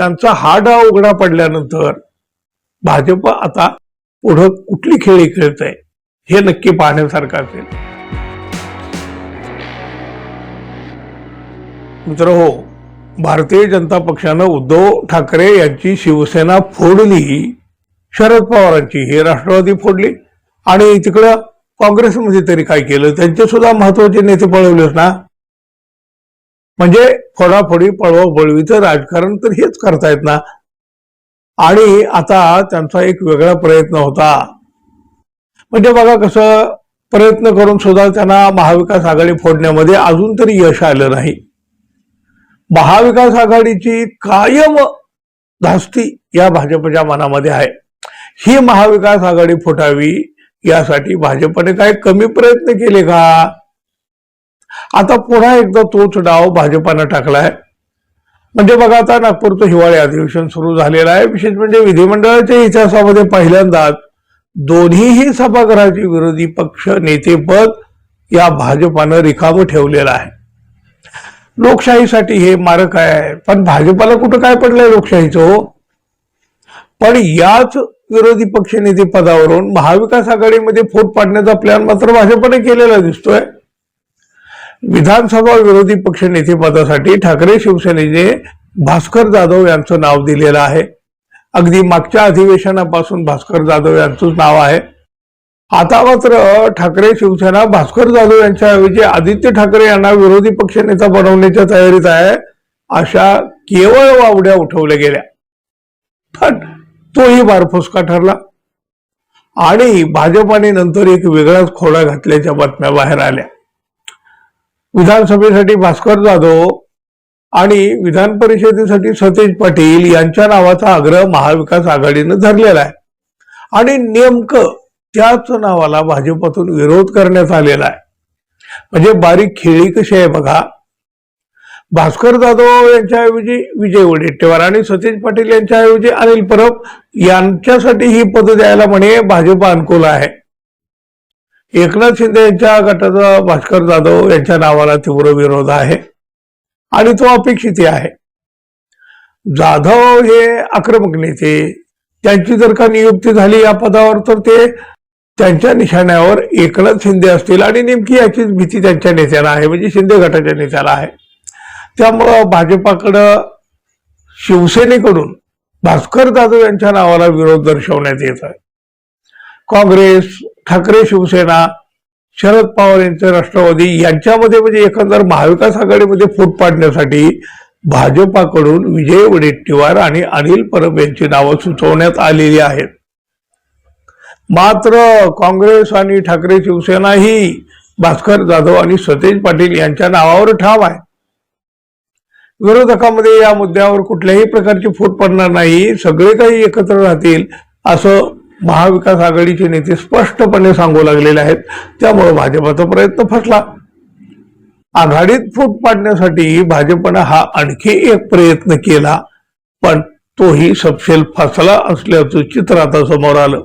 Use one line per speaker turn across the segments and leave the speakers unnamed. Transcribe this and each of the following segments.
त्यांचा हा डाव उघडा पडल्यानंतर भाजप आता पुढं कुठली खेळी खेळत आहे हे नक्की पाहण्यासारखं असेल. मित्र हो भारतीय जनता पक्षानं उद्धव ठाकरे यांची शिवसेना फोडली शरद पवारांची हे राष्ट्रवादी फोडली. आणि तिकडं काँग्रेसमध्ये तरी काय केलं? त्यांचे सुद्धा महत्त्वाचे नेते पळवलेच ना? म्हणजे फोडाफोडी पळवा बळवीचं राजकारण तर हेच करतायत ना. आणि आता त्यांचा एक वेगळा प्रयत्न होता. म्हणजे बघा कसं प्रयत्न करून सुद्धा त्यांना महाविकास आघाडी फोडण्यामध्ये अजून तरी यश आलं नाही. महाविकास आघाडीची कायम धास्ती या भाजपच्या मनामध्ये आहे. ही महाविकास आघाडी फुटावी यासाठी भाजपने काय कमी प्रयत्न केले का? आता पुन्हा एकदा तोच डाव भाजपानं टाकलाय. म्हणजे बघा आता नागपूरचं हिवाळी अधिवेशन सुरू झालेलं आहे. विशेष म्हणजे विधिमंडळाच्या इतिहासामध्ये पहिल्यांदाच दोन्हीही सभागृहाचे विरोधी पक्ष नेतेपद या भाजपानं रिकामं ठेवलेलं आहे. लोकशाहीसाठी हे मारक आहे. पण भाजपाला कुठं काय पडलंय लोकशाहीचं हो? पण याच विरोधी पक्षनेते पदावरून महाविकास आघाडीमध्ये फूट पाडण्याचा प्लॅन मात्र भाजपने केलेला दिसतोय. विधानसभा विरोधी पक्ष नेतेपदासाठी ठाकरे शिवसेनेने भास्कर जाधव यांचं नाव दिलेलं आहे. अगदी मागच्या अधिवेशनापासून भास्कर जाधव यांचंच नाव आहे. आता मात्र ठाकरे शिवसेना भास्कर जाधव यांच्याऐवजी आदित्य ठाकरे यांना विरोधी पक्षनेता बनवण्याच्या तयारीत आहे अशा केवळ वावड्या उठवल्या गेल्या. पण तोही बारफुसका ठरला. आणि भाजपाने नंतर एक वेगळाच खोडा घातल्याच्या बातम्या बाहेर आल्या. विधानसभेसाठी भास्कर जाधव आणि विधान परिषदेसाठी सतेज पाटील यांच्या नावाचा आग्रह महाविकास आघाडीनं धरलेला आहे. आणि नेमकं त्याच नावाला भाजपातून विरोध करण्यात आलेला आहे. म्हणजे बारीक खेळी कशी आहे बघा. भास्कर जाधव यांच्याऐवजी विजय वडेट्टीवार आणि सतेज पाटील यांच्याऐवजी अनिल परब यांच्यासाठी ही पद द्यायला म्हणे भाजप अनुकूल आहे. एकनाथ शिंदे यांच्या गटाचा भास्कर जाधव यांच्या नावाला तीव्र विरोध आहे आणि तो अपेक्षित आहे. जाधव हे आक्रमक नेते. त्यांची जर का नियुक्ती झाली या पदावर तर ते त्यांच्या निशाण्यावर एकनाथ शिंदे असतील आणि नेमकी याचीच भीती त्यांच्या नेत्याला आहे म्हणजे शिंदे गटाच्या नेत्याला आहे. त्यामुळं भाजपाकडं शिवसेनेकडून भास्कर जाधव यांच्या नावाला विरोध दर्शवण्यात येत आहे. काँग्रेस ठाकरे शिवसेना शरद पवार यांचे राष्ट्रवादी यांच्यामध्ये म्हणजे एकंदर महाविकास आघाडीमध्ये फूट पाडण्यासाठी भाजपाकडून विजय वडेट्टीवार आणि अनिल परब यांची नावं सुचवण्यात आलेली आहेत. मात्र काँग्रेस आणि ठाकरे शिवसेना ही भास्कर जाधव आणि सतेज पाटील यांच्या नावावर ठाम आहे विरोधकामध्ये या मुद्द्यावर कुठल्याही प्रकारची फूट पडणार नाही सगळे काही एकत्र राहतील असं महाविकास आघाडीचे नेते स्पष्टपणे सांगू लागलेले आहेत. त्यामुळे भाजपाचा प्रयत्न फसला. आघाडीत फूट पाडण्यासाठी भाजपनं हा आणखी एक प्रयत्न केला पण तोही सपशेल फसला असल्याचं चित्र आता समोर आलं.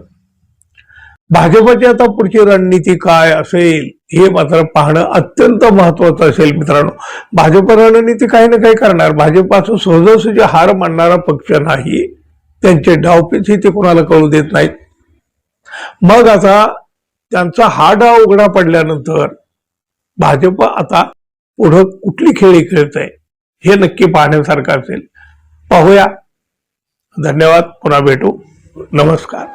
भाजपची आता पुढची रणनीती काय असेल हे मात्र पाहणं अत्यंत महत्वाचं असेल मित्रांनो. भाजप रणनीती काही ना काही करणार. भाजपाचं सहजासहजी हार मानणारा पक्ष नाही. त्यांचे डावपेच ते कोणाला कळू देत नाहीत. मग आता त्यांचा हा डाव उघडा पडल्यानंतर भाजप आता पुढं कुठली खेळी खेळत आहे हे नक्की पाहण्यासारखं असेल. पाहूया. धन्यवाद. पुन्हा भेटू. नमस्कार.